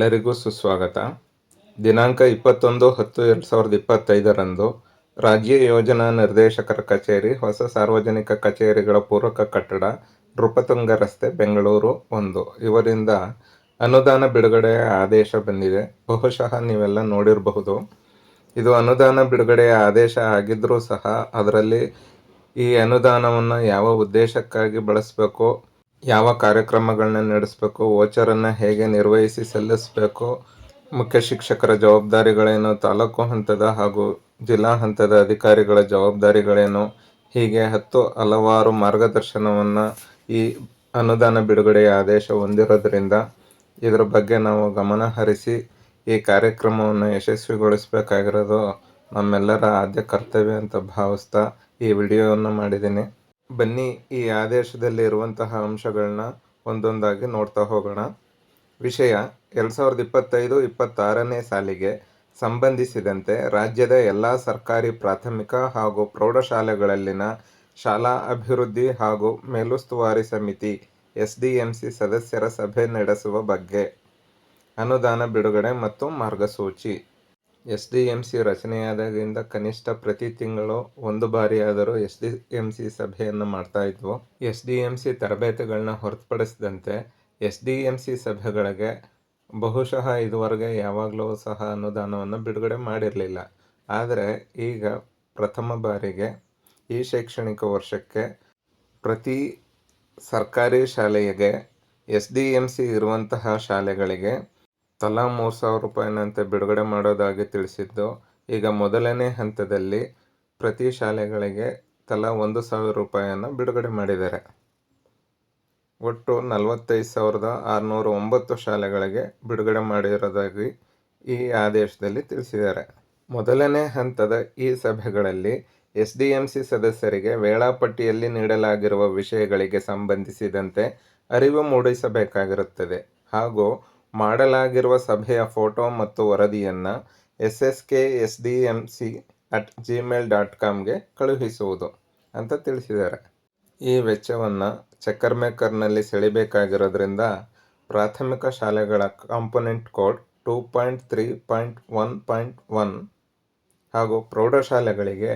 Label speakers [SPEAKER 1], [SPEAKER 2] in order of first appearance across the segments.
[SPEAKER 1] ಎಲ್ಲರಿಗೂ ಸುಸ್ವಾಗತ. ದಿನಾಂಕ ಇಪ್ಪತ್ತೊಂದು ಹತ್ತು ಎರಡು ಸಾವಿರದ ಇಪ್ಪತ್ತೈದರಂದು ರಾಜ್ಯ ಯೋಜನಾ ನಿರ್ದೇಶಕರ ಕಚೇರಿ, ಹೊಸ ಸಾರ್ವಜನಿಕ ಕಚೇರಿಗಳ ಪೂರಕ ಕಟ್ಟಡ ನೃಪತುಂಗ ರಸ್ತೆ, ಬೆಂಗಳೂರು ಒಂದು. ಇವರಿಂದ ಅನುದಾನ ಬಿಡುಗಡೆಯ ಆದೇಶ ಬಂದಿದೆ. ಬಹುಶಃ ನೀವೆಲ್ಲ ನೋಡಿರಬಹುದು. ಇದು ಅನುದಾನ ಬಿಡುಗಡೆಯ ಆದೇಶ ಆಗಿದ್ದರೂ ಸಹ ಅದರಲ್ಲಿ ಈ ಅನುದಾನವನ್ನು ಯಾವ ಉದ್ದೇಶಕ್ಕಾಗಿ ಬಳಸಬೇಕು ಯಾವ ಕಾರ್ಯಕ್ರಮಗಳನ್ನ ನಡೆಸಬೇಕು ವೋಚರನ್ನು ಹೇಗೆ ನಿರ್ವಹಿಸಿ ಸಲ್ಲಿಸಬೇಕು, ಮುಖ್ಯ ಶಿಕ್ಷಕರ ಜವಾಬ್ದಾರಿಗಳೇನು, ತಾಲೂಕು ಹಂತದ ಹಾಗೂ ಜಿಲ್ಲಾ ಹಂತದ ಅಧಿಕಾರಿಗಳ ಜವಾಬ್ದಾರಿಗಳೇನು, ಹೀಗೆ ಹತ್ತು ಹಲವಾರು ಮಾರ್ಗದರ್ಶನವನ್ನು ಈ ಅನುದಾನ ಬಿಡುಗಡೆಯ ಆದೇಶ ಹೊಂದಿರೋದ್ರಿಂದ ಇದರ ಬಗ್ಗೆ ನಾವು ಗಮನ ಹರಿಸಿ ಈ ಕಾರ್ಯಕ್ರಮವನ್ನು ಯಶಸ್ವಿಗೊಳಿಸಬೇಕಾಗಿರೋದು ನಮ್ಮೆಲ್ಲರ ಆದ್ಯ ಕರ್ತವ್ಯ ಅಂತ ಭಾವಿಸ್ತಾ ಈ ವಿಡಿಯೋವನ್ನು ಮಾಡಿದ್ದೀನಿ. ಬನ್ನಿ ಈ ಆದೇಶದಲ್ಲಿ ಇರುವಂತಹ ಅಂಶಗಳನ್ನ ಒಂದೊಂದಾಗಿ ನೋಡ್ತಾ ಹೋಗೋಣ. ವಿಷಯ, ಎರಡು ಸಾವಿರದ ಇಪ್ಪತ್ತೈದು, ಇಪ್ಪತ್ತಾರನೇ ಸಾಲಿಗೆ ಸಂಬಂಧಿಸಿದಂತೆ ರಾಜ್ಯದ ಎಲ್ಲ ಸರ್ಕಾರಿ ಪ್ರಾಥಮಿಕ ಹಾಗೂ ಪ್ರೌಢಶಾಲೆಗಳಲ್ಲಿನ ಶಾಲಾ ಅಭಿವೃದ್ಧಿ ಹಾಗೂ ಮೇಲುಸ್ತುವಾರಿ ಸಮಿತಿ ಎಸ್ ಸದಸ್ಯರ ಸಭೆ ನಡೆಸುವ ಬಗ್ಗೆ ಅನುದಾನ ಬಿಡುಗಡೆ ಮತ್ತು ಮಾರ್ಗಸೂಚಿ. ಎಸ್ ಡಿ ಎಂ ಸಿ ರಚನೆಯಾದಾಗಿಂದ ಕನಿಷ್ಠ ಪ್ರತಿ ತಿಂಗಳು ಒಂದು ಬಾರಿಯಾದರೂ ಎಸ್ ಡಿ ಎಂ ಸಿ ಸಭೆಯನ್ನು ಮಾಡ್ತಾ ಇದ್ವು. ಎಸ್ ಡಿ ಎಂ ಸಿ ತರಬೇತಿಗಳನ್ನ ಹೊರತುಪಡಿಸಿದಂತೆ ಎಸ್ ಡಿ ಎಂ ಸಿ ಸಭೆಗಳಿಗೆ ಬಹುಶಃ ಇದುವರೆಗೆ ಯಾವಾಗಲೂ ಸಹ ಅನುದಾನವನ್ನು ಬಿಡುಗಡೆ ಮಾಡಿರಲಿಲ್ಲ. ಆದರೆ ಈಗ ಪ್ರಥಮ ಬಾರಿಗೆ ಈ ಶೈಕ್ಷಣಿಕ ವರ್ಷಕ್ಕೆ ಪ್ರತಿ ಸರ್ಕಾರಿ ಶಾಲೆಗೆ ಎಸ್ ಡಿ ಎಂ ಸಿ ಇರುವಂತಹ ಶಾಲೆಗಳಿಗೆ ತಲಾ ಮೂರು ಸಾವಿರ ರೂಪಾಯಿನಂತೆ ಬಿಡುಗಡೆ ಮಾಡೋದಾಗಿ ತಿಳಿಸಿದ್ದು, ಈಗ ಮೊದಲನೇ ಹಂತದಲ್ಲಿ ಪ್ರತಿ ಶಾಲೆಗಳಿಗೆ ತಲಾ ಒಂದು ಸಾವಿರ ರೂಪಾಯಿಯನ್ನು ಬಿಡುಗಡೆ ಮಾಡಿದ್ದಾರೆ. ಒಟ್ಟು ನಲವತ್ತೈದು ಸಾವಿರದ ಆರುನೂರ ಒಂಬತ್ತು ಶಾಲೆಗಳಿಗೆ ಬಿಡುಗಡೆ ಮಾಡಿರೋದಾಗಿ ಈ ಆದೇಶದಲ್ಲಿ ತಿಳಿಸಿದ್ದಾರೆ. ಮೊದಲನೇ ಹಂತದ ಈ ಸಭೆಗಳಲ್ಲಿ ಎಸ್ ಡಿ ಎಂ ಸಿ ಸದಸ್ಯರಿಗೆ ವೇಳಾಪಟ್ಟಿಯಲ್ಲಿ ನೀಡಲಾಗಿರುವ ವಿಷಯಗಳಿಗೆ ಸಂಬಂಧಿಸಿದಂತೆ ಅರಿವು ಮೂಡಿಸಬೇಕಾಗಿರುತ್ತದೆ. ಹಾಗೂ ಮಾಡಲಾಗಿರುವ ಸಭೆಯ ಫೋಟೋ ಮತ್ತು ವರದಿಯನ್ನು S S K S D M C at Gmail dot ಕಾಮ್ಗೆ ಕಳುಹಿಸುವುದು ಅಂತ ತಿಳಿಸಿದ್ದಾರೆ. ಈ ವೆಚ್ಚವನ್ನು ಚಕ್ಕರ್ಮೇಕರ್ನಲ್ಲಿ ಸೆಳಿಬೇಕಾಗಿರೋದ್ರಿಂದ ಪ್ರಾಥಮಿಕ ಶಾಲೆಗಳ component code two point three point one point one ಹಾಗೂ ಪ್ರೌಢಶಾಲೆಗಳಿಗೆ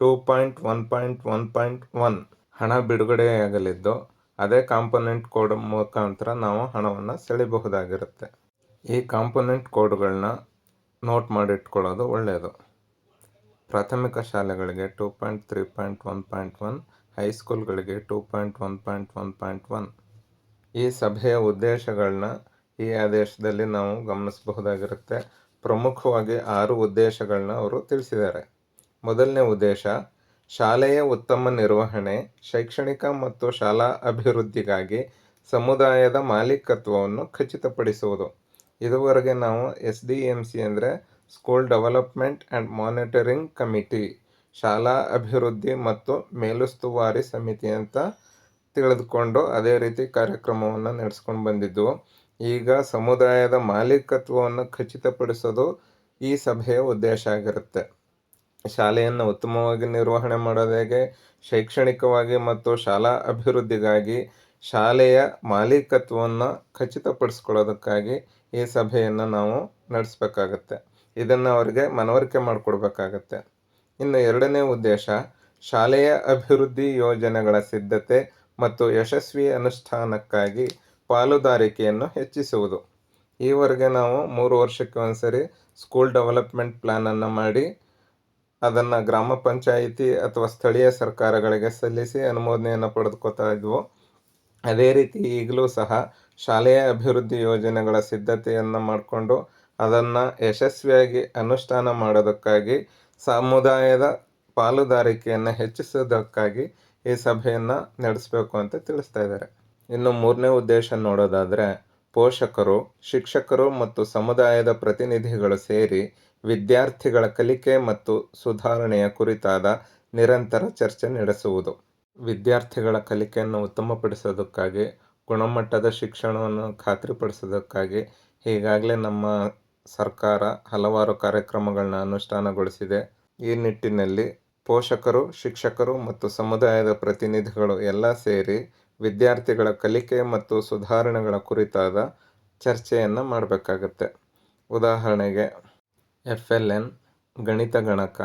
[SPEAKER 1] two point one point one point one ಹಣ ಬಿಡುಗಡೆಯಾಗಲಿದ್ದು ಅದೇ ಕಾಂಪೊನೆಂಟ್ ಕೋಡ್ ಮುಖಾಂತರ ನಾವು ಹಣವನ್ನು ಸೆಳಿಬಹುದಾಗಿರುತ್ತೆ. ಈ ಕಾಂಪೊನೆಂಟ್ ಕೋಡ್ಗಳನ್ನ ನೋಟ್ ಮಾಡಿಟ್ಕೊಳ್ಳೋದು ಒಳ್ಳೆಯದು. ಪ್ರಾಥಮಿಕ ಶಾಲೆಗಳಿಗೆ two point three point one point one ಹೈಸ್ಕೂಲ್ಗಳಿಗೆ two point one point one point one ಈ ಸಭೆಯ ಉದ್ದೇಶಗಳನ್ನ ಈ ಆದೇಶದಲ್ಲಿ ನಾವು ಗಮನಿಸಬಹುದಾಗಿರುತ್ತೆ. ಪ್ರಮುಖವಾಗಿ ಆರು ಉದ್ದೇಶಗಳನ್ನ ಅವರು ತಿಳಿಸಿದ್ದಾರೆ. ಮೊದಲನೇ ಉದ್ದೇಶ ಶಾಲೆಯ ಉತ್ತಮ ನಿರ್ವಹಣೆ, ಶೈಕ್ಷಣಿಕ ಮತ್ತು ಶಾಲಾ ಅಭಿವೃದ್ಧಿಗಾಗಿ ಸಮುದಾಯದ ಮಾಲೀಕತ್ವವನ್ನು ಖಚಿತಪಡಿಸುವುದು. ಇದುವರೆಗೆ ನಾವು ಎಸ್ ಡಿ ಎಂ ಸಿ ಅಂದರೆ school development and monitoring committee, ಶಾಲಾ ಅಭಿವೃದ್ಧಿ ಮತ್ತು ಮೇಲುಸ್ತುವಾರಿ ಸಮಿತಿ ಅಂತ ತಿಳಿದುಕೊಂಡು ಅದೇ ರೀತಿ ಕಾರ್ಯಕ್ರಮವನ್ನು ನಡೆಸ್ಕೊಂಡು ಬಂದಿದ್ದವು ಈಗ ಸಮುದಾಯದ ಮಾಲೀಕತ್ವವನ್ನು ಖಚಿತಪಡಿಸೋದು ಈ ಸಭೆಯ ಉದ್ದೇಶ ಆಗಿರುತ್ತೆ. ಶಾಲೆಯನ್ನು ಉತ್ತಮವಾಗಿ ನಿರ್ವಹಣೆ ಮಾಡೋದು ಹೇಗೆ? ಶೈಕ್ಷಣಿಕವಾಗಿ ಮತ್ತು ಶಾಲಾ ಅಭಿವೃದ್ಧಿಗಾಗಿ ಶಾಲೆಯ ಮಾಲೀಕತ್ವವನ್ನು ಖಚಿತಪಡಿಸ್ಕೊಳ್ಳೋದಕ್ಕಾಗಿ ಈ ಸಭೆಯನ್ನು ನಾವು ನಡೆಸಬೇಕಾಗತ್ತೆ. ಇದನ್ನು ಅವರಿಗೆ ಮನವರಿಕೆ ಮಾಡಿಕೊಡ್ಬೇಕಾಗತ್ತೆ. ಇನ್ನು ಎರಡನೇ ಉದ್ದೇಶ, ಶಾಲೆಯ ಅಭಿವೃದ್ಧಿ ಯೋಜನೆಗಳ ಸಿದ್ಧತೆ ಮತ್ತು ಯಶಸ್ವಿ ಅನುಷ್ಠಾನಕ್ಕಾಗಿ ಪಾಲುದಾರಿಕೆಯನ್ನು ಹೆಚ್ಚಿಸುವುದು. ಈವರೆಗೆ ನಾವು ಮೂರು ವರ್ಷಕ್ಕೆ ಒಂದ್ಸರಿ ಸ್ಕೂಲ್ ಡೆವಲಪ್ಮೆಂಟ್ ಪ್ಲ್ಯಾನನ್ನು ಮಾಡಿ ಅದನ್ನು ಗ್ರಾಮ ಪಂಚಾಯಿತಿ ಅಥವಾ ಸ್ಥಳೀಯ ಸರ್ಕಾರಗಳಿಗೆ ಸಲ್ಲಿಸಿ ಅನುಮೋದನೆಯನ್ನು ಪಡೆದುಕೊತಾ ಇದ್ವು. ಅದೇ ರೀತಿ ಈಗಲೂ ಸಹ ಶಾಲೆಯ ಅಭಿವೃದ್ಧಿ ಯೋಜನೆಗಳ ಸಿದ್ಧತೆಯನ್ನು ಮಾಡಿಕೊಂಡು ಅದನ್ನು ಯಶಸ್ವಿಯಾಗಿ ಅನುಷ್ಠಾನ ಮಾಡೋದಕ್ಕಾಗಿ, ಸಮುದಾಯದ ಪಾಲುದಾರಿಕೆಯನ್ನು ಹೆಚ್ಚಿಸೋದಕ್ಕಾಗಿ ಈ ಸಭೆಯನ್ನು ನಡೆಸಬೇಕು ಅಂತ ತಿಳಿಸ್ತಾ ಇದ್ದಾರೆ. ಇನ್ನು ಮೂರನೇ ಉದ್ದೇಶ ನೋಡೋದಾದರೆ, ಪೋಷಕರು, ಶಿಕ್ಷಕರು ಮತ್ತು ಸಮುದಾಯದ ಪ್ರತಿನಿಧಿಗಳು ಸೇರಿ ವಿದ್ಯಾರ್ಥಿಗಳ ಕಲಿಕೆ ಮತ್ತು ಸುಧಾರಣೆಯ ಕುರಿತಾದ ನಿರಂತರ ಚರ್ಚೆ ನಡೆಸುವುದು. ವಿದ್ಯಾರ್ಥಿಗಳ ಕಲಿಕೆಯನ್ನು ಉತ್ತಮಪಡಿಸೋದಕ್ಕಾಗಿ ಗುಣಮಟ್ಟದ ಶಿಕ್ಷಣವನ್ನು ಖಾತ್ರಿಪಡಿಸೋದಕ್ಕಾಗಿ ಈಗಾಗಲೇ ನಮ್ಮ ಸರ್ಕಾರ ಹಲವಾರು ಕಾರ್ಯಕ್ರಮಗಳನ್ನ ಅನುಷ್ಠಾನಗೊಳಿಸಿದೆ. ಈ ನಿಟ್ಟಿನಲ್ಲಿ ಪೋಷಕರು, ಶಿಕ್ಷಕರು ಮತ್ತು ಸಮುದಾಯದ ಪ್ರತಿನಿಧಿಗಳು ಎಲ್ಲ ಸೇರಿ ವಿದ್ಯಾರ್ಥಿಗಳ ಕಲಿಕೆ ಮತ್ತು ಸುಧಾರಣೆಗಳ ಕುರಿತಾದ ಚರ್ಚೆಯನ್ನು ಮಾಡಬೇಕಾಗತ್ತೆ. ಉದಾಹರಣೆಗೆ ಎಫ್ ಎಲ್ ಎನ್ ಗಣಿತ ಗಣಕ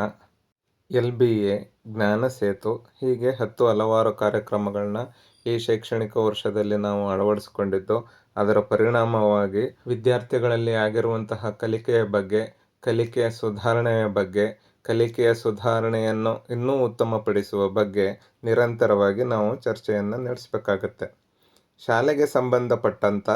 [SPEAKER 1] ಎಲ್ ಬಿ ಎ ಜ್ಞಾನ ಸೇತು, ಹೀಗೆ ಹತ್ತು ಹಲವಾರು ಕಾರ್ಯಕ್ರಮಗಳನ್ನ ಈ ಶೈಕ್ಷಣಿಕ ವರ್ಷದಲ್ಲಿ ನಾವು ಅಳವಡಿಸಿಕೊಂಡಿದ್ದು, ಅದರ ಪರಿಣಾಮವಾಗಿ ವಿದ್ಯಾರ್ಥಿಗಳಲ್ಲಿ ಆಗಿರುವಂತಹ ಕಲಿಕೆಯ ಬಗ್ಗೆ, ಕಲಿಕೆಯ ಸುಧಾರಣೆಯ ಬಗ್ಗೆ, ಕಲಿಕೆಯ ಸುಧಾರಣೆಯನ್ನು ಇನ್ನೂ ಉತ್ತಮಪಡಿಸುವ ಬಗ್ಗೆ ನಿರಂತರವಾಗಿ ನಾವು ಚರ್ಚೆಯನ್ನು ನಡೆಸಬೇಕಾಗತ್ತೆ. ಶಾಲೆಗೆ ಸಂಬಂಧಪಟ್ಟಂಥ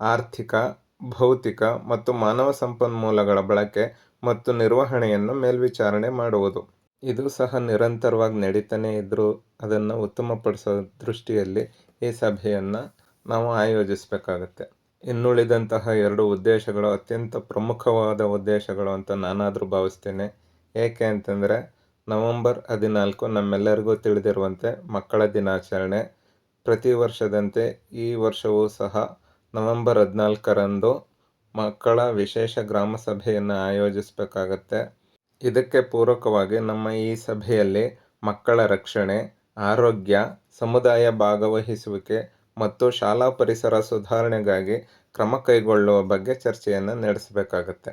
[SPEAKER 1] ಆರ್ಥಿಕ ಭೌತಿಕ ಮತ್ತು ಮಾನವ ಸಂಪನ್ಮೂಲಗಳ ಬಳಕೆ ಮತ್ತು ನಿರ್ವಹಣೆಯನ್ನು ಮೇಲ್ವಿಚಾರಣೆ ಮಾಡುವುದು. ಇದು ಸಹ ನಿರಂತರವಾಗಿ ನಡೀತಾನೆ ಇದ್ದರೂ ಅದನ್ನು ಉತ್ತಮಪಡಿಸೋ ದೃಷ್ಟಿಯಲ್ಲಿ ಈ ಸಭೆಯನ್ನು ನಾವು ಆಯೋಜಿಸಬೇಕಾಗತ್ತೆ. ಇನ್ನುಳಿದಂತಹ ಎರಡು ಉದ್ದೇಶಗಳು ಅತ್ಯಂತ ಪ್ರಮುಖವಾದ ಉದ್ದೇಶಗಳು ಅಂತ ನಾನಾದರೂ ಭಾವಿಸ್ತೇನೆ. ಏಕೆ ಅಂತಂದರೆ, ನವಂಬರ್ ಹದಿನಾಲ್ಕು ನಮ್ಮೆಲ್ಲರಿಗೂ ತಿಳಿದಿರುವಂತೆ ಮಕ್ಕಳ ದಿನಾಚರಣೆ. ಪ್ರತಿ ವರ್ಷದಂತೆ ಈ ವರ್ಷವೂ ಸಹ ನವೆಂಬರ್ ಹದಿನಾಲ್ಕರಂದು ಮಕ್ಕಳ ವಿಶೇಷ ಗ್ರಾಮ ಸಭೆಯನ್ನು ಆಯೋಜಿಸಬೇಕಾಗತ್ತೆ. ಇದಕ್ಕೆ ಪೂರಕವಾಗಿ ನಮ್ಮ ಈ ಸಭೆಯಲ್ಲಿ ಮಕ್ಕಳ ರಕ್ಷಣೆ, ಆರೋಗ್ಯ, ಸಮುದಾಯ ಭಾಗವಹಿಸುವಿಕೆ ಮತ್ತು ಶಾಲಾ ಪರಿಸರ ಸುಧಾರಣೆಗಾಗಿ ಕ್ರಮ ಕೈಗೊಳ್ಳುವ ಬಗ್ಗೆ ಚರ್ಚೆಯನ್ನು ನಡೆಸಬೇಕಾಗತ್ತೆ.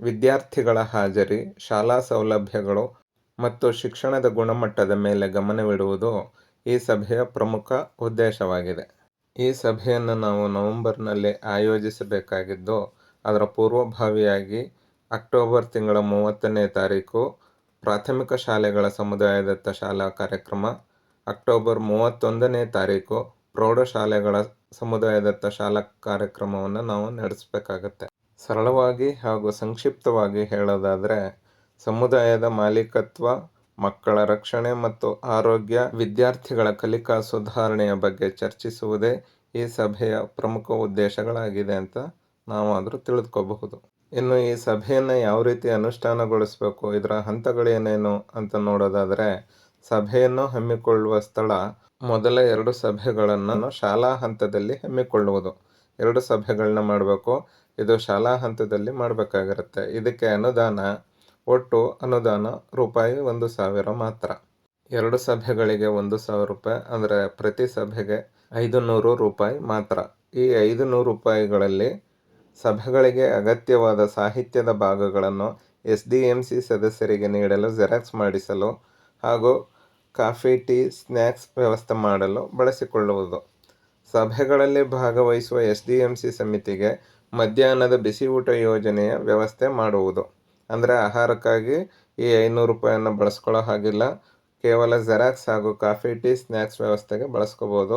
[SPEAKER 1] ವಿದ್ಯಾರ್ಥಿಗಳ ಹಾಜರಿ, ಶಾಲಾ ಸೌಲಭ್ಯಗಳು ಮತ್ತು ಶಿಕ್ಷಣದ ಗುಣಮಟ್ಟದ ಮೇಲೆ ಗಮನವಿಡುವುದು ಈ ಸಭೆಯ ಪ್ರಮುಖ ಉದ್ದೇಶವಾಗಿದೆ. ಈ ಸಭೆಯನ್ನು ನಾವು ನವೆಂಬರ್ನಲ್ಲಿ ಆಯೋಜಿಸಬೇಕಾಗಿದ್ದು, ಅದರ ಪೂರ್ವಭಾವಿಯಾಗಿ ಅಕ್ಟೋಬರ್ ತಿಂಗಳ ಮೂವತ್ತನೇ ತಾರೀಕು, ಪ್ರಾಥಮಿಕ ಶಾಲೆಗಳ ಸಮುದಾಯದತ್ತ ಶಾಲಾ ಕಾರ್ಯಕ್ರಮ, ಅಕ್ಟೋಬರ್ ಮೂವತ್ತೊಂದನೇ ತಾರೀಕು, ಪ್ರೌಢಶಾಲೆಗಳ ಸಮುದಾಯದತ್ತ ಶಾಲಾ ಕಾರ್ಯಕ್ರಮವನ್ನು ನಾವು ನಡೆಸಬೇಕಾಗತ್ತೆ. ಸರಳವಾಗಿ ಹಾಗೂ ಸಂಕ್ಷಿಪ್ತವಾಗಿ ಹೇಳೋದಾದರೆ, ಸಮುದಾಯದ ಮಾಲೀಕತ್ವ ಮಕ್ಕಳ ರಕ್ಷಣೆ ಮತ್ತು ಆರೋಗ್ಯ, ವಿದ್ಯಾರ್ಥಿಗಳ ಕಲಿಕಾ ಸುಧಾರಣೆಯ ಬಗ್ಗೆ ಚರ್ಚಿಸುವುದೇ ಈ ಸಭೆಯ ಪ್ರಮುಖ ಉದ್ದೇಶಗಳಾಗಿದೆ ಅಂತ ನಾವಾದರೂ ತಿಳಿದುಕೋಬಹುದು. ಇನ್ನು ಈ ಸಭೆಯನ್ನು ಯಾವ ರೀತಿ ಅನುಷ್ಠಾನಗೊಳಿಸಬೇಕು, ಇದರ ಹಂತಗಳೇನೇನು ಅಂತ ನೋಡೋದಾದರೆ, ಸಭೆಯನ್ನು ಹಮ್ಮಿಕೊಳ್ಳುವ ಸ್ಥಳ ಮೊದಲ ಎರಡು ಸಭೆಗಳನ್ನು ಶಾಲಾ ಹಂತದಲ್ಲಿ ಹಮ್ಮಿಕೊಳ್ಳುವುದು. ಎರಡು ಸಭೆಗಳನ್ನ ಮಾಡಬೇಕು, ಇದು ಶಾಲಾ ಹಂತದಲ್ಲಿ ಮಾಡಬೇಕಾಗಿರುತ್ತೆ. ಇದಕ್ಕೆ ಅನುದಾನ ಒಟ್ಟು ಅನುದಾನ ರೂಪಾಯಿ ಒಂದು ಸಾವಿರ ಮಾತ್ರ. ಎರಡು ಸಭೆಗಳಿಗೆ ಒಂದು ಸಾವಿರ ರೂಪಾಯಿ ಅಂದರೆ ಪ್ರತಿ ಸಭೆಗೆ ಐದು ನೂರು ರೂಪಾಯಿ ಮಾತ್ರ. ಈ ಐದು ನೂರು ರೂಪಾಯಿಗಳಲ್ಲಿ ಸಭೆಗಳಿಗೆ ಅಗತ್ಯವಾದ ಸಾಹಿತ್ಯದ ಭಾಗಗಳನ್ನು ಎಸ್ ಡಿ ಎಂ ಸಿ ಸದಸ್ಯರಿಗೆ ನೀಡಲು ಜೆರಾಕ್ಸ್ ಮಾಡಿಸಲು ಹಾಗೂ ಕಾಫಿ, ಟೀ, ಸ್ನ್ಯಾಕ್ಸ್ ವ್ಯವಸ್ಥೆ ಮಾಡಲು ಬಳಸಿಕೊಳ್ಳುವುದು. ಸಭೆಗಳಲ್ಲಿ ಭಾಗವಹಿಸುವ ಎಸ್ ಡಿ ಎಂ ಸಿ ಸಮಿತಿಗೆ ಮಧ್ಯಾಹ್ನದ ಬಿಸಿ ಊಟ ಯೋಜನೆಯ ವ್ಯವಸ್ಥೆ ಮಾಡುವುದು. ಅಂದರೆ ಆಹಾರಕ್ಕಾಗಿ ಈ ಐನೂರು ರೂಪಾಯಿಯನ್ನು ಬಳಸ್ಕೊಳ್ಳೋ ಹಾಗಿಲ್ಲ. ಕೇವಲ ಜೆರಾಕ್ಸ್ ಹಾಗೂ ಕಾಫಿ, ಟೀ, ಸ್ನ್ಯಾಕ್ಸ್ ವ್ಯವಸ್ಥೆಗೆ ಬಳಸ್ಕೋಬೋದು.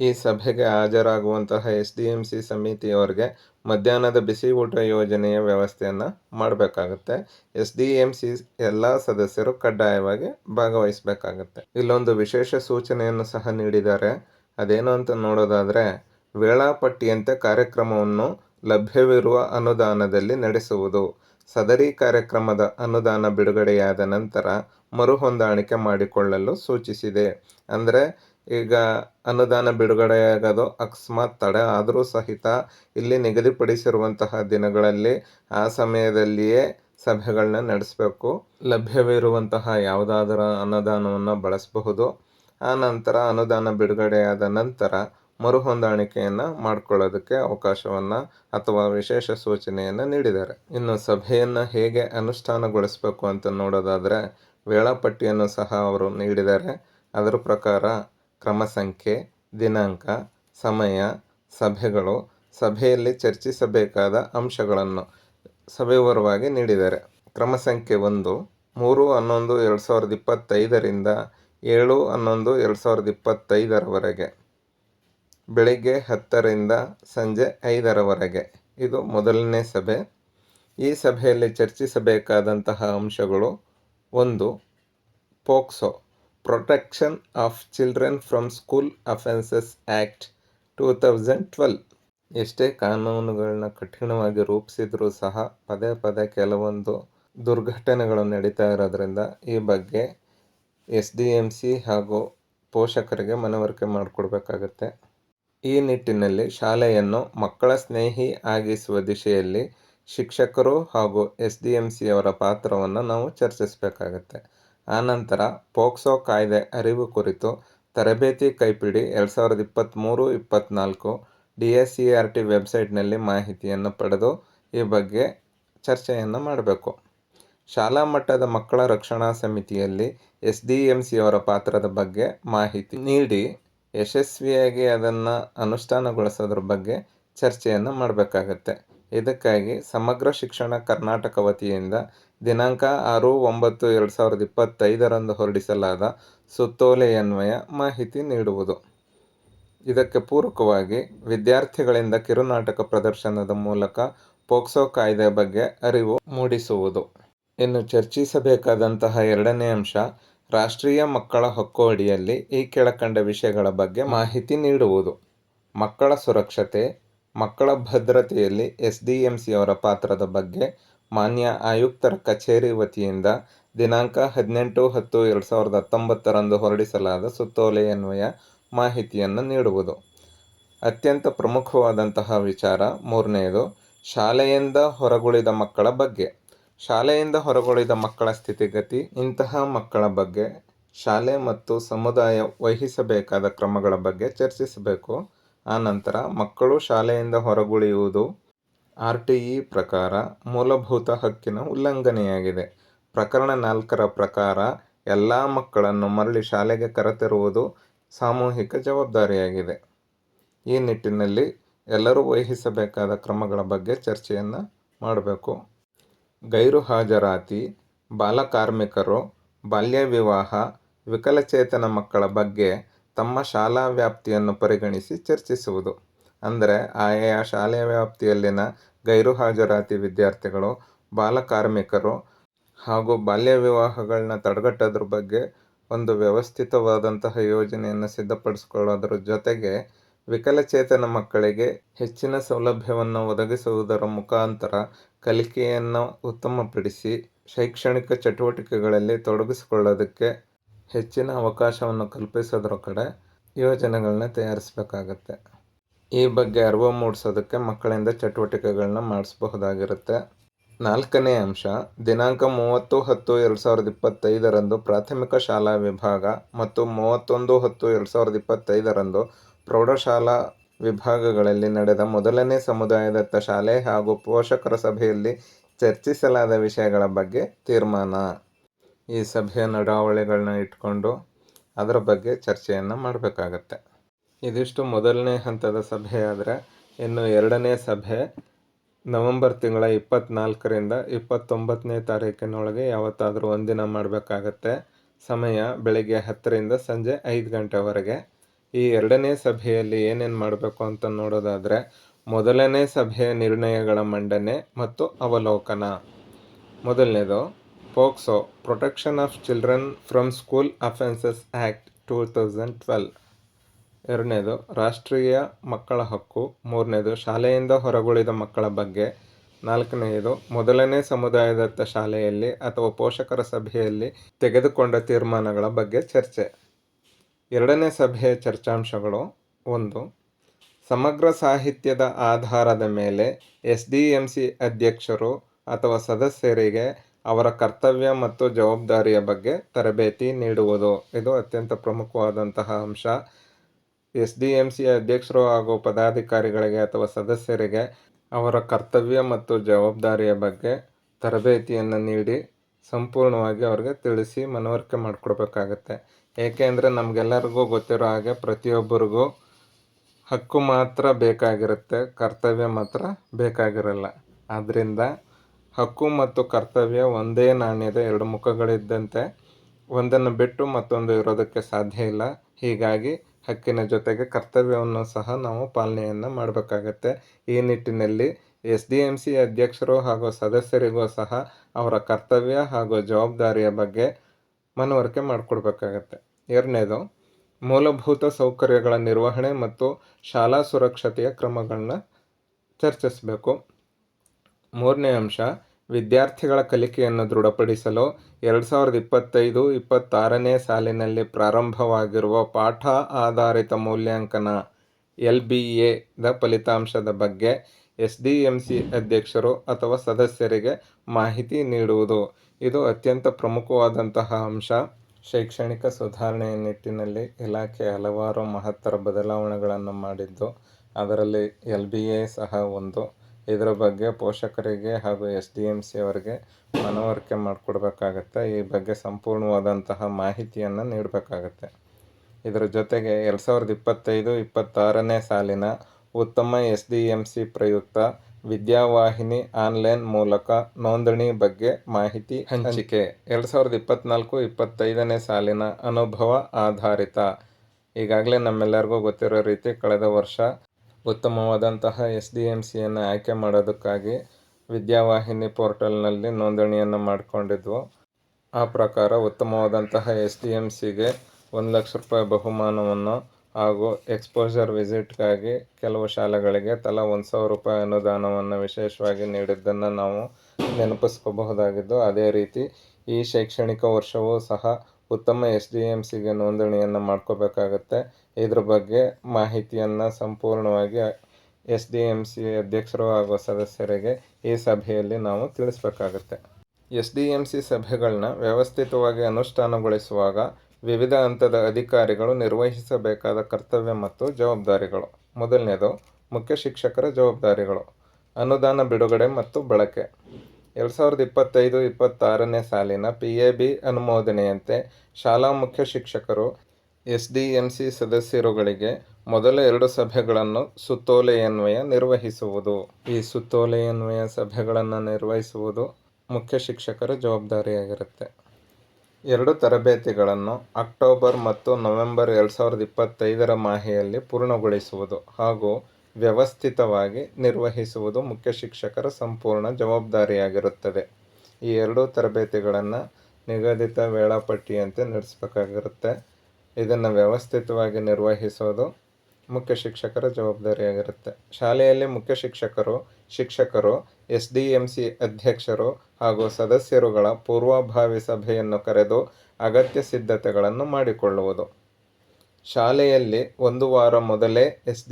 [SPEAKER 1] ಈ ಸಭೆಗೆ ಹಾಜರಾಗುವಂತಹ ಎಸ್ ಡಿ ಎಂ ಸಿ ಸಮಿತಿಯವರಿಗೆ ಮಧ್ಯಾಹ್ನದ ಬಿಸಿ ಊಟ ಯೋಜನೆಯ ವ್ಯವಸ್ಥೆಯನ್ನು ಮಾಡಬೇಕಾಗುತ್ತೆ. ಎಸ್ ಡಿ ಎಂ ಸಿ ಎಲ್ಲ ಸದಸ್ಯರು ಕಡ್ಡಾಯವಾಗಿ ಭಾಗವಹಿಸಬೇಕಾಗುತ್ತೆ. ಇಲ್ಲೊಂದು ವಿಶೇಷ ಸೂಚನೆಯನ್ನು ಸಹ ನೀಡಿದ್ದಾರೆ. ಅದೇನು ಅಂತ ನೋಡೋದಾದರೆ, ವೇಳಾಪಟ್ಟಿಯಂತೆ ಕಾರ್ಯಕ್ರಮವನ್ನು ಲಭ್ಯವಿರುವ ಅನುದಾನದಲ್ಲಿ ನಡೆಸುವುದು. ಸದರಿ ಕಾರ್ಯಕ್ರಮದ ಅನುದಾನ ಬಿಡುಗಡೆಯಾದ ನಂತರ ಮರುಹೊಂದಾಣಿಕೆ ಮಾಡಿಕೊಳ್ಳಲು ಸೂಚಿಸಿದೆ. ಅಂದರೆ, ಈಗ ಅನುದಾನ ಬಿಡುಗಡೆಯಾಗೋದು ಅಕಸ್ಮಾತ್ ತಡೆ ಆದರೂ ಸಹಿತ ಇಲ್ಲಿ ನಿಗದಿಪಡಿಸಿರುವಂತಹ ದಿನಗಳಲ್ಲಿ ಆ ಸಮಯದಲ್ಲಿಯೇ ಸಭೆಗಳನ್ನ ನಡೆಸಬೇಕು. ಲಭ್ಯವಿರುವಂತಹ ಯಾವುದಾದರೂ ಅನುದಾನವನ್ನು ಬಳಸಬಹುದು. ಆ ನಂತರ ಅನುದಾನ ಬಿಡುಗಡೆಯಾದ ನಂತರ ಮರುಹೊಂದಾಣಿಕೆಯನ್ನು ಮಾಡಿಕೊಳ್ಳೋದಕ್ಕೆ ಅವಕಾಶವನ್ನು ಅಥವಾ ವಿಶೇಷ ಸೂಚನೆಯನ್ನು ನೀಡಿದ್ದಾರೆ. ಇನ್ನು ಸಭೆಯನ್ನು ಹೇಗೆ ಅನುಷ್ಠಾನಗೊಳಿಸಬೇಕು ಅಂತ ನೋಡೋದಾದರೆ, ವೇಳಾಪಟ್ಟಿಯನ್ನು ಸಹ ಅವರು ನೀಡಿದ್ದಾರೆ. ಅದರ ಪ್ರಕಾರ ಕ್ರಮ ಸಂಖ್ಯೆ, ದಿನಾಂಕ, ಸಮಯ, ಸಭೆಗಳು, ಸಭೆಯಲ್ಲಿ ಚರ್ಚಿಸಬೇಕಾದ ಅಂಶಗಳನ್ನು ಸವಿವರವಾಗಿ ನೀಡಿದ್ದಾರೆ. ಕ್ರಮ ಸಂಖ್ಯೆ ಒಂದು, ಮೂರು ಹನ್ನೊಂದು ಎರಡು ಸಾವಿರದ ಇಪ್ಪತ್ತೈದರಿಂದ ಏಳು ಹನ್ನೊಂದು ಎರಡು ಸಾವಿರದ ಇಪ್ಪತ್ತೈದರವರೆಗೆ. ಬೆಳಿಗ್ಗೆ ಹತ್ತರಿಂದ ಸಂಜೆ ಐದರವರೆಗೆ. ಇದು ಮೊದಲನೇ ಸಭೆ. ಈ ಸಭೆಯಲ್ಲಿ ಚರ್ಚಿಸಬೇಕಾದಂತಹ ಅಂಶಗಳು ಒಂದು, POCSO, protection of children from school offences act two thousand twelve. ಎಷ್ಟೇ ಕಾನೂನುಗಳನ್ನ ಕಠಿಣವಾಗಿ ರೂಪಿಸಿದರೂ ಸಹ ಪದೇ ಪದೇ ಕೆಲವೊಂದು ದುರ್ಘಟನೆಗಳು ನಡೀತಾ ಇರೋದ್ರಿಂದ ಈ ಬಗ್ಗೆ ಎಸ್ ಡಿ ಎಂ ಸಿ ಹಾಗೂ ಪೋಷಕರಿಗೆ ಮನವರಿಕೆ ಮಾಡಿಕೊಡ್ಬೇಕಾಗತ್ತೆ. ಈ ನಿಟ್ಟಿನಲ್ಲಿ ಶಾಲೆಯನ್ನು ಮಕ್ಕಳ ಸ್ನೇಹಿ ಆಗಿಸುವ ದಿಶೆಯಲ್ಲಿ ಶಿಕ್ಷಕರು ಹಾಗೂ ಎಸ್ ಡಿ ಎಂ ಸಿಯವರ ಪಾತ್ರವನ್ನು ನಾವು ಚರ್ಚಿಸಬೇಕಾಗತ್ತೆ. ಆನಂತರ ಪೋಕ್ಸೋ ಕಾಯ್ದೆ ಅರಿವು ಕುರಿತು ತರಬೇತಿ ಕೈಪಿಡಿ ಎರಡು ಸಾವಿರದ ಇಪ್ಪತ್ತ್ಮೂರು ಇಪ್ಪತ್ತ್ನಾಲ್ಕು D S C R T ವೆಬ್ಸೈಟ್ನಲ್ಲಿ ಮಾಹಿತಿಯನ್ನು ಪಡೆದು ಈ ಬಗ್ಗೆ ಚರ್ಚೆಯನ್ನು ಮಾಡಬೇಕು. ಶಾಲಾ ಮಟ್ಟದ ಮಕ್ಕಳ ರಕ್ಷಣಾ ಸಮಿತಿಯಲ್ಲಿ ಎಸ್ ಡಿ ಎಂ ಸಿಯವರ ಪಾತ್ರದ ಬಗ್ಗೆ ಮಾಹಿತಿ ನೀಡಿ ಯಶಸ್ವಿಯಾಗಿ ಅದನ್ನು ಅನುಷ್ಠಾನಗೊಳಿಸೋದ್ರ ಬಗ್ಗೆ ಚರ್ಚೆಯನ್ನು ಮಾಡಬೇಕಾಗತ್ತೆ. ಇದಕ್ಕಾಗಿ ಸಮಗ್ರ ಶಿಕ್ಷಣ ಕರ್ನಾಟಕ ವತಿಯಿಂದ ದಿನಾಂಕ ಆರು ಒಂಬತ್ತು ಎರಡು ಸಾವಿರದ ಇಪ್ಪತ್ತೈದರಂದು ಹೊರಡಿಸಲಾದ ಸುತ್ತೋಲೆಯನ್ವಯ ಮಾಹಿತಿ ನೀಡುವುದು. ಇದಕ್ಕೆ ಪೂರಕವಾಗಿ ವಿದ್ಯಾರ್ಥಿಗಳಿಂದ ಕಿರುನಾಟಕ ಪ್ರದರ್ಶನದ ಮೂಲಕ ಪೋಕ್ಸೋ ಕಾಯ್ದೆ ಬಗ್ಗೆ ಅರಿವು ಮೂಡಿಸುವುದು. ಇನ್ನು ಚರ್ಚಿಸಬೇಕಾದಂತಹ ಎರಡನೇ ಅಂಶ ರಾಷ್ಟ್ರೀಯ ಮಕ್ಕಳ ಹಕ್ಕು ಅಡಿಯಲ್ಲಿ ಈ ಕೆಳಕಂಡ ವಿಷಯಗಳ ಬಗ್ಗೆ ಮಾಹಿತಿ ನೀಡುವುದು. ಮಕ್ಕಳ ಸುರಕ್ಷತೆ, ಮಕ್ಕಳ ಭದ್ರತೆಯಲ್ಲಿ ಎಸ್ ಡಿ ಎಂ ಸಿಯವರ ಪಾತ್ರದ ಬಗ್ಗೆ ಮಾನ್ಯ ಆಯುಕ್ತರ ಕಚೇರಿ ವತಿಯಿಂದ ದಿನಾಂಕ ಹದಿನೆಂಟು ಹತ್ತು ಎರಡು ಸಾವಿರದ ಹತ್ತೊಂಬತ್ತರಂದು ಹೊರಡಿಸಲಾದ ಸುತ್ತೋಲೆಯನ್ವಯ ಮಾಹಿತಿಯನ್ನು ನೀಡುವುದು. ಅತ್ಯಂತ ಪ್ರಮುಖವಾದಂತಹ ವಿಚಾರ ಮೂರನೆಯದು ಶಾಲೆಯಿಂದ ಹೊರಗುಳಿದ ಮಕ್ಕಳ ಬಗ್ಗೆ. ಶಾಲೆಯಿಂದ ಹೊರಗುಳಿದ ಮಕ್ಕಳ ಸ್ಥಿತಿಗತಿ, ಇಂತಹ ಮಕ್ಕಳ ಬಗ್ಗೆ ಶಾಲೆ ಮತ್ತು ಸಮುದಾಯ ವಹಿಸಬೇಕಾದ ಕ್ರಮಗಳ ಬಗ್ಗೆ ಚರ್ಚಿಸಬೇಕು. ಆನಂತರ ಮಕ್ಕಳು ಶಾಲೆಯಿಂದ ಹೊರಗುಳಿಯುವುದು ಆರ್ ಟಿ ಇ ಪ್ರಕಾರ ಮೂಲಭೂತ ಹಕ್ಕಿನ ಉಲ್ಲಂಘನೆಯಾಗಿದೆ. ಪ್ರಕರಣ ನಾಲ್ಕರ ಪ್ರಕಾರ ಎಲ್ಲ ಮಕ್ಕಳನ್ನು ಮರಳಿ ಶಾಲೆಗೆ ಕರೆತರುವುದು ಸಾಮೂಹಿಕ ಜವಾಬ್ದಾರಿಯಾಗಿದೆ. ಈ ನಿಟ್ಟಿನಲ್ಲಿ ಎಲ್ಲರೂ ವಹಿಸಬೇಕಾದ ಕ್ರಮಗಳ ಬಗ್ಗೆ ಚರ್ಚೆಯನ್ನು ಮಾಡಬೇಕು. ಗೈರು ಹಾಜರಾತಿ ಬಾಲಕಾರ್ಮಿಕರು ಬಾಲ್ಯ ವಿವಾಹ ವಿಕಲಚೇತನ ಮಕ್ಕಳ ಬಗ್ಗೆ ತಮ್ಮ ಶಾಲಾ ವ್ಯಾಪ್ತಿಯನ್ನು ಪರಿಗಣಿಸಿ ಚರ್ಚಿಸುವುದು. ಅಂದರೆ, ಆಯಾ ಶಾಲೆಯ ವ್ಯಾಪ್ತಿಯಲ್ಲಿನ ಗೈರು ಹಾಜರಾತಿ ವಿದ್ಯಾರ್ಥಿಗಳು, ಬಾಲಕಾರ್ಮಿಕರು ಹಾಗೂ ಬಾಲ್ಯ ವಿವಾಹಗಳನ್ನ ತಡೆಗಟ್ಟೋದ್ರ ಬಗ್ಗೆ ಒಂದು ವ್ಯವಸ್ಥಿತವಾದಂತಹ ಯೋಜನೆಯನ್ನು ಸಿದ್ಧಪಡಿಸ್ಕೊಳ್ಳೋದ್ರ ಜೊತೆಗೆ ವಿಕಲಚೇತನ ಮಕ್ಕಳಿಗೆ ಹೆಚ್ಚಿನ ಸೌಲಭ್ಯವನ್ನು ಒದಗಿಸುವುದರ ಮುಖಾಂತರ ಕಲಿಕೆಯನ್ನು ಉತ್ತಮಪಡಿಸಿ ಶೈಕ್ಷಣಿಕ ಚಟುವಟಿಕೆಗಳಲ್ಲಿ ತೊಡಗಿಸಿಕೊಳ್ಳೋದಕ್ಕೆ ಹೆಚ್ಚಿನ ಅವಕಾಶವನ್ನು ಕಲ್ಪಿಸೋದ್ರ ಕಡೆ ಯೋಜನೆಗಳನ್ನ ತಯಾರಿಸಬೇಕಾಗತ್ತೆ. ಈ ಬಗ್ಗೆ ಅರಿವು ಮೂಡಿಸೋದಕ್ಕೆ ಮಕ್ಕಳಿಂದ ಚಟುವಟಿಕೆಗಳನ್ನ ಮಾಡಿಸಬಹುದಾಗಿರುತ್ತೆ. ನಾಲ್ಕನೇ ಅಂಶ, ದಿನಾಂಕ ಮೂವತ್ತು ಹತ್ತು ಎರಡು ಸಾವಿರದ ಇಪ್ಪತ್ತೈದರಂದು ಪ್ರಾಥಮಿಕ ಶಾಲಾ ವಿಭಾಗ ಮತ್ತು ಮೂವತ್ತೊಂದು ಹತ್ತು ಎರಡು ಸಾವಿರದ ಇಪ್ಪತ್ತೈದರಂದು ಪ್ರೌಢಶಾಲಾ ವಿಭಾಗಗಳಲ್ಲಿ ನಡೆದ ಮೊದಲನೇ ಸಮುದಾಯದತ್ತ ಶಾಲೆ ಹಾಗೂ ಪೋಷಕರ ಸಭೆಯಲ್ಲಿ ಚರ್ಚಿಸಲಾದ ವಿಷಯಗಳ ಬಗ್ಗೆ ತೀರ್ಮಾನ. ಈ ಸಭೆಯ ನಡಾವಳಿಗಳನ್ನ ಇಟ್ಕೊಂಡು ಅದರ ಬಗ್ಗೆ ಚರ್ಚೆಯನ್ನು ಮಾಡಬೇಕಾಗತ್ತೆ. ಇದಿಷ್ಟು ಮೊದಲನೇ ಹಂತದ ಸಭೆ ಆದರೆ ಇನ್ನು ಎರಡನೇ ಸಭೆ ನವೆಂಬರ್ ತಿಂಗಳ ಇಪ್ಪತ್ತ್ನಾಲ್ಕರಿಂದ ಇಪ್ಪತ್ತೊಂಬತ್ತನೇ ತಾರೀಕಿನೊಳಗೆ ಯಾವತ್ತಾದರೂ ಒಂದಿನ ಮಾಡಬೇಕಾಗತ್ತೆ. ಸಮಯ ಬೆಳಗ್ಗೆ ಹತ್ತರಿಂದ ಸಂಜೆ ಐದು ಗಂಟೆವರೆಗೆ. ಈ ಎರಡನೇ ಸಭೆಯಲ್ಲಿ ಏನೇನು ಮಾಡಬೇಕು ಅಂತ ನೋಡೋದಾದರೆ, ಮೊದಲನೇ ಸಭೆಯ ನಿರ್ಣಯಗಳ ಮಂಡನೆ ಮತ್ತು ಅವಲೋಕನ. ಮೊದಲನೇದು, POCSO protection of children from school offences act two thousand twelve ಎರಡನೇದು, ರಾಷ್ಟ್ರೀಯ ಮಕ್ಕಳ ಹಕ್ಕು. ಮೂರನೇದು, ಶಾಲೆಯಿಂದ ಹೊರಗುಳಿದ ಮಕ್ಕಳ ಬಗ್ಗೆ. ನಾಲ್ಕನೆಯದು ಮೊದಲನೇ ಸಮುದಾಯದತ್ತ ಶಾಲೆಯಲ್ಲಿ ಅಥವಾ ಪೋಷಕರ ಸಭೆಯಲ್ಲಿ ತೆಗೆದುಕೊಂಡ ತೀರ್ಮಾನಗಳ ಬಗ್ಗೆ ಚರ್ಚೆ. ಎರಡನೇ ಸಭೆಯ ಚರ್ಚಾಂಶಗಳು ಒಂದು. ಸಮಗ್ರ ಸಾಹಿತ್ಯದ ಆಧಾರದ ಮೇಲೆ ಎಸ್ ಡಿ ಎಂ ಸಿ ಅಧ್ಯಕ್ಷರು ಅಥವಾ ಸದಸ್ಯರಿಗೆ ಅವರ ಕರ್ತವ್ಯ ಮತ್ತು ಜವಾಬ್ದಾರಿಯ ಬಗ್ಗೆ ತರಬೇತಿ ನೀಡುವುದು. ಇದು ಅತ್ಯಂತ ಪ್ರಮುಖವಾದಂತಹ ಅಂಶ. ಎಸ್ ಡಿ ಎಂ ಸಿ ಅಧ್ಯಕ್ಷರು ಹಾಗೂ ಪದಾಧಿಕಾರಿಗಳಿಗೆ ಅಥವಾ ಸದಸ್ಯರಿಗೆ ಅವರ ಕರ್ತವ್ಯ ಮತ್ತು ಜವಾಬ್ದಾರಿಯ ಬಗ್ಗೆ ತರಬೇತಿಯನ್ನು ನೀಡಿ ಸಂಪೂರ್ಣವಾಗಿ ಅವ್ರಿಗೆ ತಿಳಿಸಿ ಮನವರಿಕೆ ಮಾಡಿಕೊಡ್ಬೇಕಾಗತ್ತೆ. ಏಕೆಂದರೆ ನಮಗೆಲ್ಲರಿಗೂ ಗೊತ್ತಿರೋ ಹಾಗೆ ಪ್ರತಿಯೊಬ್ಬರಿಗೂ ಹಕ್ಕು ಮಾತ್ರ ಬೇಕಾಗಿರುತ್ತೆ, ಕರ್ತವ್ಯ ಮಾತ್ರ ಬೇಕಾಗಿರಲ್ಲ. ಆದ್ದರಿಂದ ಹಕ್ಕು ಮತ್ತು ಕರ್ತವ್ಯ ಒಂದೇ ನಾಣ್ಯದ ಎರಡು ಮುಖಗಳಿದ್ದಂತೆ ಒಂದನ್ನು ಬಿಟ್ಟು ಮತ್ತೊಂದು ಇರೋದಕ್ಕೆ ಸಾಧ್ಯ ಇಲ್ಲ. ಹೀಗಾಗಿ ಹಕ್ಕಿನ ಜೊತೆಗೆ ಕರ್ತವ್ಯವನ್ನು ಸಹ ನಾವು ಪಾಲನೆಯನ್ನು ಮಾಡಬೇಕಾಗತ್ತೆ. ಈ ನಿಟ್ಟಿನಲ್ಲಿ ಎಸ್ ಡಿ ಎಂ ಸಿ ಅಧ್ಯಕ್ಷರು ಹಾಗೂ ಸದಸ್ಯರಿಗೂ ಸಹ ಅವರ ಕರ್ತವ್ಯ ಹಾಗೂ ಜವಾಬ್ದಾರಿಯ ಬಗ್ಗೆ ಮನವರಿಕೆ ಮಾಡಿಕೊಡ್ಬೇಕಾಗತ್ತೆ. ಎರಡನೇದು, ಮೂಲಭೂತ ಸೌಕರ್ಯಗಳ ನಿರ್ವಹಣೆ ಮತ್ತು ಶಾಲಾ ಸುರಕ್ಷತೆಯ ಕ್ರಮಗಳನ್ನ ಚರ್ಚಿಸಬೇಕು. ಮೂರನೇ ಅಂಶ, ವಿದ್ಯಾರ್ಥಿಗಳ ಕಲಿಕೆಯನ್ನು ದೃಢಪಡಿಸಲು ಎರಡು ಸಾವಿರದ ಇಪ್ಪತ್ತೈದು, ಇಪ್ಪತ್ತಾರನೇ ಸಾಲಿನಲ್ಲಿ ಪ್ರಾರಂಭವಾಗಿರುವ ಪಾಠ ಆಧಾರಿತ ಮೌಲ್ಯಾಂಕನ ಎಲ್ ಬಿ ಎದ ಫಲಿತಾಂಶದ ಬಗ್ಗೆ ಎಸ್ ಡಿ ಎಂ ಸಿ ಅಧ್ಯಕ್ಷರು ಅಥವಾ ಸದಸ್ಯರಿಗೆ ಮಾಹಿತಿ ನೀಡುವುದು. ಇದು ಅತ್ಯಂತ ಪ್ರಮುಖವಾದಂತಹ ಅಂಶ. ಶೈಕ್ಷಣಿಕ ಸುಧಾರಣೆಯ ನಿಟ್ಟಿನಲ್ಲಿ ಇಲಾಖೆ ಹಲವಾರು ಮಹತ್ತರ ಬದಲಾವಣೆಗಳನ್ನು ಮಾಡಿದ್ದು, ಅದರಲ್ಲಿ ಎಲ್ ಬಿ ಎ ಸಹ ಒಂದು. ಇದರ ಬಗ್ಗೆ ಪೋಷಕರಿಗೆ ಹಾಗೂ ಎಸ್ ಡಿ ಎಂ ಸಿ ಅವರಿಗೆ ಮನವರಿಕೆ ಮಾಡಿಕೊಡ್ಬೇಕಾಗತ್ತೆ. ಈ ಬಗ್ಗೆ ಸಂಪೂರ್ಣವಾದಂತಹ ಮಾಹಿತಿಯನ್ನು ನೀಡಬೇಕಾಗತ್ತೆ. ಇದರ ಜೊತೆಗೆ ಎರಡು ಸಾವಿರದ ಇಪ್ಪತ್ತೈದು, ಇಪ್ಪತ್ತಾರನೇ ಸಾಲಿನ ಉತ್ತಮ ಎಸ್ ಡಿ ಎಂ ಸಿ ಪ್ರಯುಕ್ತ ವಿದ್ಯಾವಾಹಿನಿ ಆನ್ಲೈನ್ ಮೂಲಕ ನೋಂದಣಿ ಬಗ್ಗೆ ಮಾಹಿತಿ ಹಂಚಿಕೆ. ಎರಡು ಸಾವಿರದ ಇಪ್ಪತ್ನಾಲ್ಕು ಇಪ್ಪತ್ತೈದನೇ ಸಾಲಿನ ಅನುಭವ ಆಧಾರಿತ. ಈಗಾಗಲೇ ನಮ್ಮೆಲ್ಲರಿಗೂ ಗೊತ್ತಿರೋ ರೀತಿ ಕಳೆದ ವರ್ಷ ಉತ್ತಮವಾದಂತಹ ಎಸ್ ಡಿ ಎಂ ಸಿಯನ್ನು ಆಯ್ಕೆ ಮಾಡೋದಕ್ಕಾಗಿ ವಿದ್ಯಾವಾಹಿನಿ ಪೋರ್ಟಲ್ನಲ್ಲಿ ನೋಂದಣಿಯನ್ನು ಮಾಡಿಕೊಂಡಿದ್ವು. ಆ ಪ್ರಕಾರ ಉತ್ತಮವಾದಂತಹ ಎಸ್ ಡಿ ಎಂ ಸಿಗೆ ಒಂದು ಲಕ್ಷ ರೂಪಾಯಿ ಬಹುಮಾನವನ್ನು ಹಾಗೂ ಎಕ್ಸ್ಪೋಜರ್ ವಿಸಿಟ್ಗಾಗಿ ಕೆಲವು ಶಾಲೆಗಳಿಗೆ ತಲಾ ಒಂದು ಸಾವಿರ ರೂಪಾಯಿ ಅನುದಾನವನ್ನು ವಿಶೇಷವಾಗಿ ನೀಡಿದ್ದನ್ನು ನಾವು ನೆನಪಿಸ್ಕೋಬಹುದಾಗಿದ್ದು, ಅದೇ ರೀತಿ ಈ ಶೈಕ್ಷಣಿಕ ವರ್ಷವೂ ಸಹ ಉತ್ತಮ ಎಸ್ ಡಿ ಎಂ ಸಿಗೆ ನೋಂದಣಿಯನ್ನು ಮಾಡ್ಕೋಬೇಕಾಗತ್ತೆ. ಇದ್ರ ಬಗ್ಗೆ ಮಾಹಿತಿಯನ್ನು ಸಂಪೂರ್ಣವಾಗಿ ಎಸ್ ಡಿ ಎಂ ಸಿ ಅಧ್ಯಕ್ಷರು ಹಾಗೂ ಸದಸ್ಯರಿಗೆ ಈ ಸಭೆಯಲ್ಲಿ ನಾವು ತಿಳಿಸ್ಬೇಕಾಗತ್ತೆ. ಎಸ್ ಡಿ ಎಂ ಸಿ ಸಭೆಗಳನ್ನ ವ್ಯವಸ್ಥಿತವಾಗಿ ಅನುಷ್ಠಾನಗೊಳಿಸುವಾಗ ವಿವಿಧ ಹಂತದ ಅಧಿಕಾರಿಗಳು ನಿರ್ವಹಿಸಬೇಕಾದ ಕರ್ತವ್ಯ ಮತ್ತು ಜವಾಬ್ದಾರಿಗಳು. ಮೊದಲನೇದು, ಮುಖ್ಯ ಶಿಕ್ಷಕರ ಜವಾಬ್ದಾರಿಗಳು. ಅನುದಾನ ಬಿಡುಗಡೆ ಮತ್ತು ಬಳಕೆ. ಎರಡು ಸಾವಿರದ ಇಪ್ಪತ್ತೈದು ಇಪ್ಪತ್ತಾರನೇ ಸಾಲಿನ ಪಿ ಎ ಬಿ ಅನುಮೋದನೆಯಂತೆ ಶಾಲಾ ಮುಖ್ಯ ಶಿಕ್ಷಕರು, ಎಸ್ ಡಿ ಎಂ ಸಿ ಸದಸ್ಯರುಗಳಿಗೆ ಮೊದಲ ಎರಡು ಸಭೆಗಳನ್ನು ಸುತ್ತೋಲೆಯನ್ವಯ ನಿರ್ವಹಿಸುವುದು. ಈ ಸುತ್ತೋಲೆಯನ್ವಯ ಸಭೆಗಳನ್ನು ನಿರ್ವಹಿಸುವುದು ಮುಖ್ಯ ಶಿಕ್ಷಕರ ಜವಾಬ್ದಾರಿಯಾಗಿರುತ್ತೆ. ಎರಡು ತರಬೇತಿಗಳನ್ನು ಅಕ್ಟೋಬರ್ ಮತ್ತು ನವೆಂಬರ್ ಎರಡು ಸಾವಿರದ ಇಪ್ಪತ್ತೈದರ ಮಾಹೆಯಲ್ಲಿ ಪೂರ್ಣಗೊಳಿಸುವುದು ಹಾಗೂ ವ್ಯವಸ್ಥಿತವಾಗಿ ನಿರ್ವಹಿಸುವುದು ಮುಖ್ಯ ಶಿಕ್ಷಕರ ಸಂಪೂರ್ಣ ಜವಾಬ್ದಾರಿಯಾಗಿರುತ್ತದೆ. ಈ ಎರಡೂ ತರಬೇತಿಗಳನ್ನು ನಿಗದಿತ ವೇಳಾಪಟ್ಟಿಯಂತೆ ನಡೆಸಬೇಕಾಗಿರುತ್ತೆ. ಇದನ್ನು ವ್ಯವಸ್ಥಿತವಾಗಿ ನಿರ್ವಹಿಸೋದು ಮುಖ್ಯ ಶಿಕ್ಷಕರ ಜವಾಬ್ದಾರಿಯಾಗಿರುತ್ತೆ. ಶಾಲೆಯಲ್ಲಿ ಮುಖ್ಯ ಶಿಕ್ಷಕರು ಶಿಕ್ಷಕರು ಎಸ್ ಡಿ ಎಂ ಸಿ ಅಧ್ಯಕ್ಷರು ಹಾಗೂ ಸದಸ್ಯರುಗಳ ಪೂರ್ವಭಾವಿ ಸಭೆಯನ್ನು ಕರೆದು ಅಗತ್ಯ ಸಿದ್ಧತೆಗಳನ್ನು ಮಾಡಿಕೊಳ್ಳುವುದು. ಶಾಲೆಯಲ್ಲಿ ಒಂದು ವಾರ ಮೊದಲೇ ಎಸ್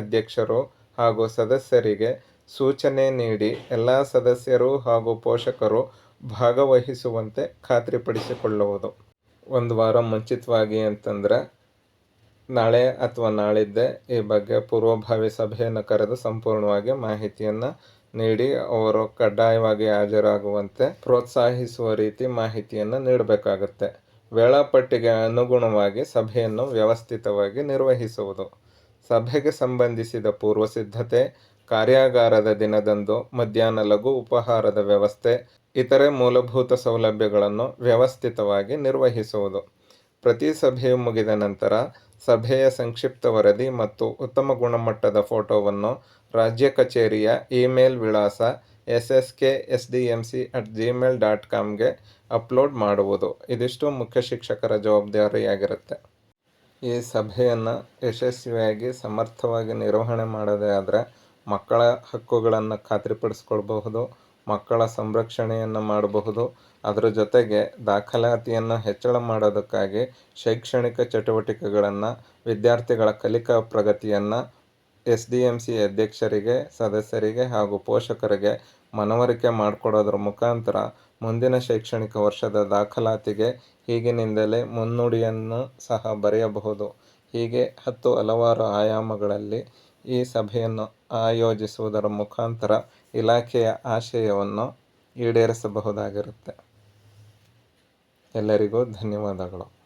[SPEAKER 1] ಅಧ್ಯಕ್ಷರು ಹಾಗೂ ಸದಸ್ಯರಿಗೆ ಸೂಚನೆ ನೀಡಿ ಎಲ್ಲ ಸದಸ್ಯರು ಹಾಗೂ ಪೋಷಕರು ಭಾಗವಹಿಸುವಂತೆ ಖಾತ್ರಿಪಡಿಸಿಕೊಳ್ಳುವುದು. ಒಂದು ವಾರ ಮುಂಚಿತವಾಗಿ ಅಂತಂದರೆ ನಾಳೆ ಅಥವಾ ನಾಳಿದ್ದೆ ಈ ಬಗ್ಗೆ ಪೂರ್ವಭಾವಿ ಸಭೆಯನ್ನು ಕರೆದು ಸಂಪೂರ್ಣವಾಗಿ ಮಾಹಿತಿಯನ್ನು ನೀಡಿ ಅವರು ಕಡ್ಡಾಯವಾಗಿ ಹಾಜರಾಗುವಂತೆ ಪ್ರೋತ್ಸಾಹಿಸುವ ರೀತಿ ಮಾಹಿತಿಯನ್ನು ನೀಡಬೇಕಾಗುತ್ತೆ. ವೇಳಾಪಟ್ಟಿಗೆ ಅನುಗುಣವಾಗಿ ಸಭೆಯನ್ನು ವ್ಯವಸ್ಥಿತವಾಗಿ ನಿರ್ವಹಿಸುವುದು. ಸಭೆಗೆ ಸಂಬಂಧಿಸಿದ ಪೂರ್ವ ಸಿದ್ಧತೆ ಕಾರ್ಯಾಗಾರದ ದಿನದಂದು ಮಧ್ಯಾಹ್ನ ಲಘು ಉಪಹಾರದ ವ್ಯವಸ್ಥೆ, ಇತರೆ ಮೂಲಭೂತ ಸೌಲಭ್ಯಗಳನ್ನು ವ್ಯವಸ್ಥಿತವಾಗಿ ನಿರ್ವಹಿಸುವುದು. ಪ್ರತಿ ಸಭೆಯು ಮುಗಿದ ನಂತರ ಸಭೆಯ ಸಂಕ್ಷಿಪ್ತ ವರದಿ ಮತ್ತು ಉತ್ತಮ ಗುಣಮಟ್ಟದ ಫೋಟೋವನ್ನು ರಾಜ್ಯ ಕಚೇರಿಯ ಇಮೇಲ್ ವಿಳಾಸ S S K S D M C at Gmail dot ಕಾಮ್ಗೆ upload ಮಾಡುವುದು. ಇದಿಷ್ಟು ಮುಖ್ಯ ಶಿಕ್ಷಕರ ಜವಾಬ್ದಾರಿಯಾಗಿರುತ್ತೆ. ಈ ಸಭೆಯನ್ನು ಯಶಸ್ವಿಯಾಗಿ ಸಮರ್ಥವಾಗಿ ನಿರ್ವಹಣೆ ಮಾಡೋದೇ ಆದರೆ ಮಕ್ಕಳ ಹಕ್ಕುಗಳನ್ನು ಖಾತ್ರಿಪಡಿಸ್ಕೊಳ್ಬಹುದು, ಮಕ್ಕಳ ಸಂರಕ್ಷಣೆಯನ್ನು ಮಾಡಬಹುದು, ಅದರ ಜೊತೆಗೆ ದಾಖಲಾತಿಯನ್ನು ಹೆಚ್ಚಳ ಮಾಡೋದಕ್ಕಾಗಿ ಶೈಕ್ಷಣಿಕ ಚಟುವಟಿಕೆಗಳನ್ನು, ವಿದ್ಯಾರ್ಥಿಗಳ ಕಲಿಕಾ ಪ್ರಗತಿಯನ್ನು ಎಸ್ ಅಧ್ಯಕ್ಷರಿಗೆ, ಸದಸ್ಯರಿಗೆ ಹಾಗೂ ಪೋಷಕರಿಗೆ ಮನವರಿಕೆ ಮಾಡಿಕೊಡೋದ್ರ ಮುಖಾಂತರ ಮುಂದಿನ ಶೈಕ್ಷಣಿಕ ವರ್ಷದ ದಾಖಲಾತಿಗೆ ಈಗಿನಿಂದಲೇ ಮುನ್ನುಡಿಯನ್ನು ಸಹ ಬರೆಯಬಹುದು. ಹೀಗೆ ಹತ್ತು ಹಲವಾರು ಆಯಾಮಗಳಲ್ಲಿ ಈ ಸಭೆಯನ್ನು ಆಯೋಜಿಸುವುದರ ಮುಖಾಂತರ ಇಲಾಖೆಯ ಆಶಯವನ್ನು ಈಡೇರಿಸಬಹುದಾಗಿರುತ್ತೆ. ಎಲ್ಲರಿಗೂ ಧನ್ಯವಾದಗಳು.